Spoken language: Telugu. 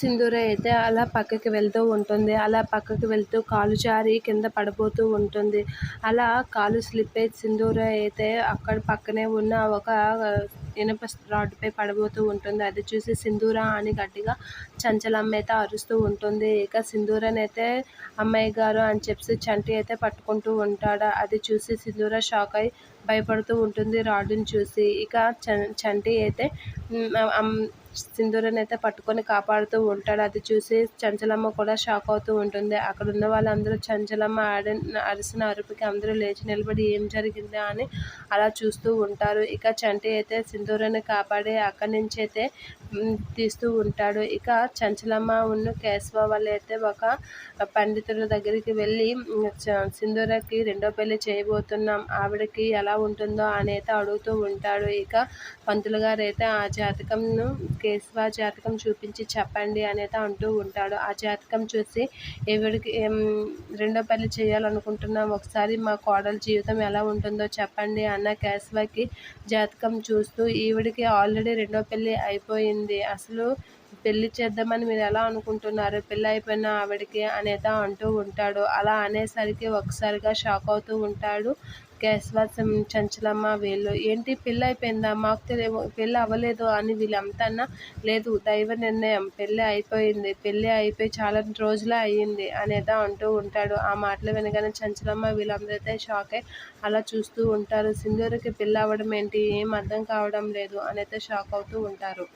సింధూర అయితే అలా పక్కకి వెళ్తూ ఉంటుంది. అలా పక్కకి వెళ్తూ కాలు జారి కింద పడిపోతూ ఉంటుంది. అలా కాలు స్లిప్ అయి సింధూర అయితే అక్కడ పక్కనే ఉన్న ఒక ఇనుప రాడ్డుపై పడబోతూ ఉంటుంది. అది చూసి సింధూర అని గట్టిగా చంచలమ్మ అయితే అరుస్తూ ఉంటుంది. ఇక సింధూరనైతే అమ్మాయి గారు అని చెప్పి చంటి అయితే పట్టుకుంటూ ఉంటాడు? అది చూసి సింధూర షాక్ అయి భయపడుతూ ఉంటుంది రాడ్డుని చూసి. ఇక చంటి అయితే సింధూరని అయితే పట్టుకొని కాపాడుతూ ఉంటాడు. అది చూసి చంచలమ్మ కూడా షాక్ అవుతూ ఉంటుంది. అక్కడ ఉన్న వాళ్ళందరూ చంచలమ్మ ఆడి అరిసిన అరుపుకి అందరూ లేచి నిలబడి ఏం జరిగిందా అని అలా చూస్తూ ఉంటారు. ఇక చంటి అయితే సింధూరని కాపాడి అక్కడి నుంచి అయితే తీస్తూ ఉంటాడు. ఇక చంచలమ్మ ఉన్న కేశవ వాళ్ళు అయితే ఒక పండితుల దగ్గరికి వెళ్ళి సింధూరకి రెండో పెళ్ళి చేయబోతున్నాం. ఆవిడకి ఎలా ఉంటుందో అని అయితే అడుగుతూ ఉంటాడు. ఇక పంతులు గారు అయితే ఆ జాతకంను కేశవ జాతకం చూపించి చెప్పండి అనేది అంటూ ఉంటాడు. ఆ జాతకం చూసి ఈవిడికి రెండో పెళ్ళి చేయాలనుకుంటున్నాం ఒకసారి మా కోడల జీవితం ఎలా ఉంటుందో చెప్పండి అన్న కేశవకి జాతకం చూస్తూ ఈవిడికి ఆల్రెడీ రెండో పెళ్ళి అయిపోయింది. అసలు పెళ్ళి చేద్దామని మీరు ఎలా అనుకుంటున్నారు? పెళ్ళి అయిపోయిన ఆవిడకి అనేదా అంటూ ఉంటాడు. అలా అనేసరికి ఒకసారిగా షాక్ అవుతూ ఉంటాడు. కేశవ చంచలమ్మ వీళ్ళు ఏంటి పెళ్ళి అయిపోయిందా మాకు తెలియ పెళ్ళి అవ్వలేదు అని వీళ్ళంతా లేదు దైవ నిర్ణయం. పెళ్ళి అయిపోయింది పెళ్ళి అయిపోయి చాలా రోజులే అయ్యింది అనేదా అంటూ ఉంటాడు. ఆ మాటలు వినగానే చంచలమ్మ వీళ్ళందరైతే షాక్ అయ్యి అలా చూస్తూ ఉంటారు. సింధూరికి పెళ్ళి అవ్వడం ఏంటి? ఏం అర్థం కావడం లేదు అని షాక్ అవుతూ ఉంటారు.